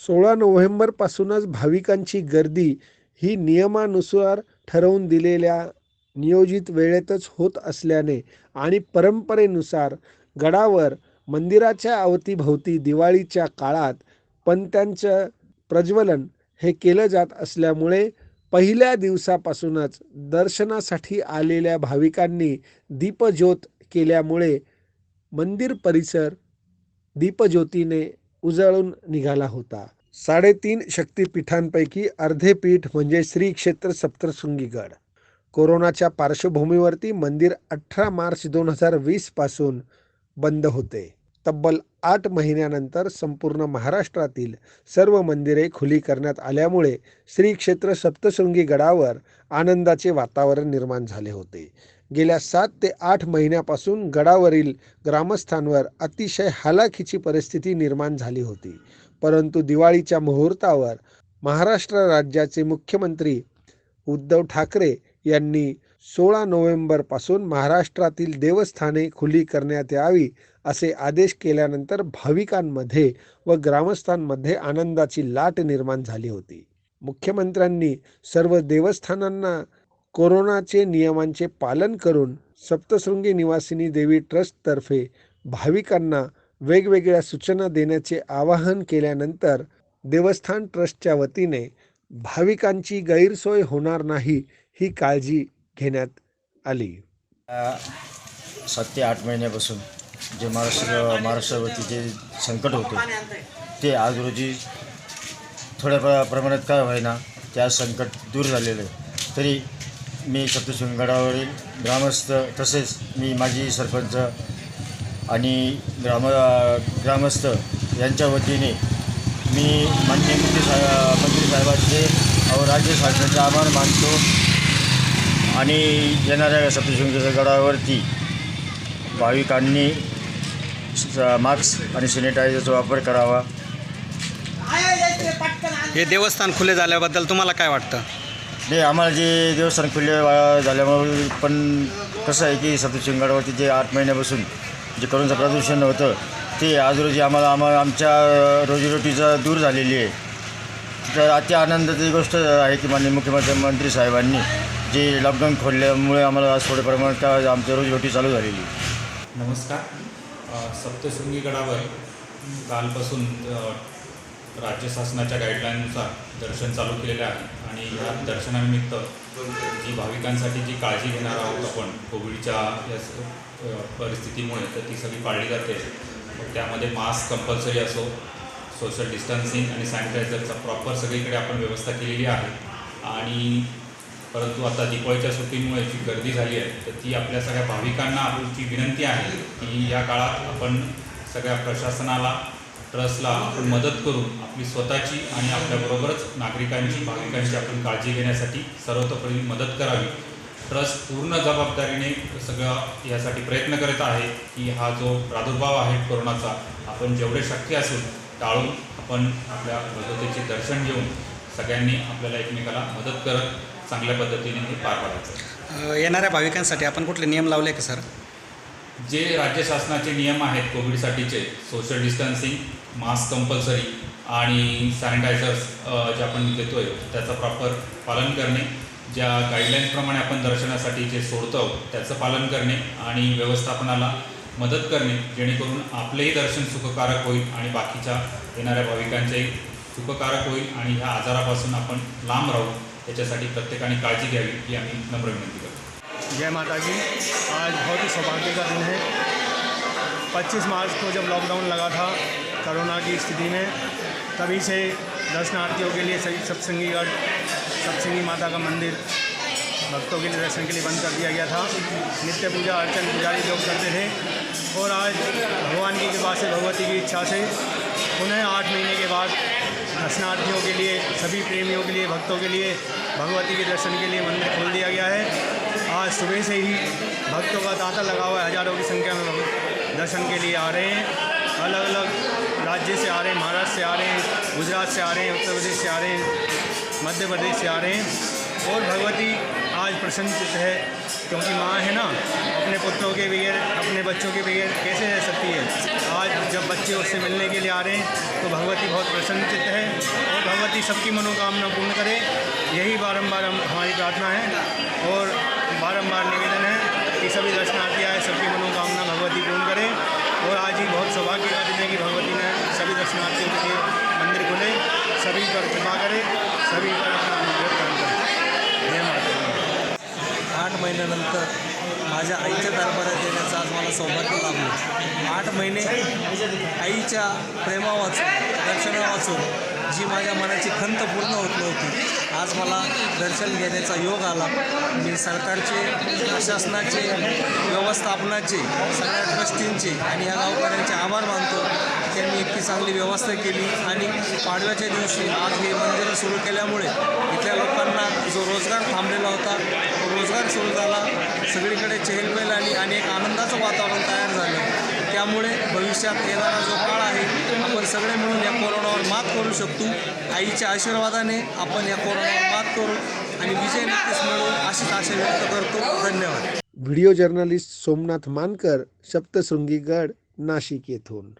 सोळा नोव्हेंबरपासूनच भाविकांची गर्दी ही नियमानुसार ठरवून दिलेल्या नियोजित वेळेतच होत असल्याने आणि परंपरेनुसार गडावर मंदिराच्या अवतीभोवती दिवाळीच्या काळात पंत्यांचं प्रज्वलन हे केलं जात असल्यामुळे पहिल्या दिवसापासूनच दर्शनासाठी आलेल्या भाविकांनी दीपज्योत केल्यामुळे मंदिर परिसर दीपज्योतीने उजळून निघाला होता. साडेतीन शक्तिपीठांपैकी अर्धे पीठ म्हणजे श्री क्षेत्र सप्तशृंगीगड. कोरोनाच्या पार्श्वभूमीवरती मंदिर अठरा मार्च दोन हजार वीसपासून बंद होते. तब्बल आठ महिन्यानंतर संपूर्ण महाराष्ट्रातील सर्व मंदिरे खुली करण्यात आल्यामुळे श्री क्षेत्र सप्तशृंगी गडावर आनंदाचे वातावरण निर्माण झाले होते. गेल्या सात ते आठ महिन्यापासून गडावरील ग्रामस्थांवर अतिशय हालाखीची परिस्थिती निर्माण झाली होती. परंतु दिवाळीच्या मुहूर्तावर महाराष्ट्र राज्याचे मुख्यमंत्री उद्धव ठाकरे यांनी सोळा नोव्हेंबरपासून महाराष्ट्रातील देवस्थाने खुली करण्यात यावी असे आदेश केल्यानंतर भाविकांमध्ये व ग्रामस्थांमध्ये आनंदाची लाट निर्माण झाली होती. मुख्यमंत्र्यांनी सर्व देवस्थानांना कोरोनाचे नियमांचे पालन करून सप्तशृंगी निवासिनी देवी ट्रस्टतर्फे भाविकांना वेगवेगळ्या सूचना देण्याचे आवाहन केल्यानंतर देवस्थान ट्रस्टच्या वतीने भाविकांची गैरसोय होणार नाही ही काळजी घेण्यात आली. सात ते आठ महिन्यापासून जे महाराष्ट्र महाराष्ट्रावरती जे संकट होते ते आज रोजी थोड्या प्रमाणात काय व्हायना त्या संकट दूर झालेलं आहे. तरी मी सप्तशृंगडावरील ग्रामस्थ तसेच मी माजी सरपंच आणि ग्राम ग्रामस्थ यांच्या वतीने मी माननीय मंत्री साहेब मंत्री साहेबांचे व राज्य शासनाचे आभार मानतो आणि येणाऱ्या सप्तशृंगीच्या गडावरती भाविकांनी स- मास्क आणि सॅनिटायझरचा वापर करावा. हे देवस्थान खुले झाल्याबद्दल तुम्हाला काय वाटतं? ते आम्हाला जे देवस्थान खुले वा- झाल्यामुळे पण कसं आहे की सप्तशृंगडावरती जे आठ महिन्यापासून जे करोनाचं प्रदूषण होतं ते आज रोजी आम्हाला आम्हाला आमच्या रोजीरोटीचा दूर झालेली आहे. तर अति आनंदाची गोष्ट आहे की माननीय मुख्यमंत्री मंत्री साहेबांनी जे लॉकडाऊन खोलल्यामुळे आम्हाला आज थोड्या प्रमाणात काय आमची रोजीरोटी चालू झालेली नमस्कार. सप्तशृंगी गडावर कालपासून राज्य शासनाच्या गाईडलाईननुसार दर्शन चालू केलेलं आहे. आणि या दर्शनानिमित्त जी भाविकांसाठी जी काळजी घेणार आहोत आपण कोविडच्या या परिस्थितीमुळे तर ती सगळी पाळली जाते. त्यामध्ये मास्क कंपल्सरी असो सोशल डिस्टन्सिंग आणि सॅनिटायझरचा प्रॉपर सगळीकडे आपण व्यवस्था केलेली आहे. आणि परंतु आता दिवाळीच्या सुट्टीमुळे जी गर्दी झाली आहे तर ती आपल्या सगळ्या भाविकांना आपली विनंती आहे की या काळात आपण सगळ्या प्रशासनाला ट्रस्टला आपण मदत करून आपली स्वतःची आणि आपल्याबरोबरच नागरिकांची भाविकांची आपण काळजी घेण्यासाठी सर्वतोपरी मदत करावी. ट्रस्ट पूर्ण जबाबदारीने सगळं यासाठी प्रयत्न करत आहे की हा जो प्रादुर्भाव आहे कोरोनाचा आपण जेवढे शक्य असेल टाळून आपण आपल्या भगवतेचे दर्शन घेऊन सगळ्यांनी आपल्याला एकमेकाला मदत करत चांगल्या पद्धतीने हे पार पाडायचं. येणाऱ्या भाविकांसाठी आपण कुठले नियम लावले का सर? जे राज्य शासनाचे नियम आहेत कोविडसाठीचे सोशल डिस्टन्सिंग मास्क कंपल्सरी आणि सॅनिटायझर्स जे आपण देतो आहे त्याचं प्रॉपर पालन करणे ज्या गाईडलाईन्सप्रमाणे आपण दर्शनासाठी जे सोडतो त्याचं पालन करणे आणि व्यवस्थापनाला मदत करणे जेणेकरून आपलेही दर्शन सुखकारक होईल आणि बाकीच्या येणाऱ्या भाविकांचेही सुखकारक होईल आणि ह्या आजारापासून आपण लांब राहू याच्यासाठी प्रत्येकाने काळजी घ्यावी ही आम्ही नम्र विनंती करतो. जय माता जी आज बहुत ही सौभाग्य का दिन है। 25 मार्च को जब लॉकडाउन लगा था कोरोना की स्थिति में, तभी से दर्शनार्थियों के लिए सही सत्संगीगढ़, सत्संगी माता का मंदिर भक्तों के लिए दर्शन के लिए बंद कर दिया गया था। नित्य पूजा, अर्चन, पुजारी लोग करते थे। और आज भगवान की कृपा से, भगवती की इच्छा से पुनः आठ महीने के बाद दर्शनार्थियों के लिए, सभी प्रेमियों के लिए, भक्तों के लिए भगवती के दर्शन के लिए मंदिर खोल दिया गया है। आज सुबह से ही भक्तों का तांता लगा हुआ है। हज़ारों की संख्या में दर्शन के लिए आ रहे हैं। अलग अलग राज्य से आ रहे हैं। महाराष्ट्र से आ रहे हैं। गुजरात से आ रहे हैं। उत्तर प्रदेश से आ रहे हैं। मध्य प्रदेश से आ रहे हैं। और भगवती आज प्रसन्नचित है। क्योंकि माँ है ना, अपने पुत्रों के बगैर, अपने बच्चों के बगैर कैसे रह सकती है? आज जब बच्चे उससे मिलने के लिए आ रहे हैं तो भगवती बहुत प्रसन्नचित है। और भगवती सबकी मनोकामना पूर्ण करे। सभी दर्शनार्थी आए सबकी मनोकामना भगवती पूर्ण करें और आज ही बहुत सौभाग्य का दिन है कि भगवती ने सभी दर्शनार्थियों के लिए मंदिर खोले। सभी पर कृपा करें सभी पर अपना अनुग्रह काम करें। जय आठ महिन्यानंतर माझ्या आईच्या दरबारात येण्याचं आज मला सौभाग्य लाभलं. आठ महिने आईच्या प्रेमा वाचून दर्शना वाचून जी माझ्या मनाची खंत पूर्ण होत नव्हती. आज मला दर्शन घेण्याचा योग आला. मी सरकारचे प्रशासनाचे व्यवस्थापनाचे सगळ्या ट्रस्टींचे आणि या गावकऱ्यांचे आभार मानतो. त्यांनी इतकी चांगली व्यवस्था केली आणि पाडव्याच्या दिवशी आज हे मंदिर सुरू केल्यामुळे इथल्या लोकांना जो रोजगार थांबलेला होता तो रोजगार सुरू झाला. सगळीकडे चेहलपेल आली आणि एक आनंदाचं वातावरण तयार झालं. त्यामुळे भविष्यात येणारा जो काळ आहे आपण सगळे मिळून या कोरोनावर मात करू शकतो. आईच्या आशीर्वादाने आपण या कोरोनावर मात करू आणि विजय नक्कीच मिळवू अशीच आशा व्यक्त करतो. धन्यवाद. व्हिडिओ जर्नलिस्ट सोमनाथ मानकर सप्तशृंगी गड नाशिक येथून.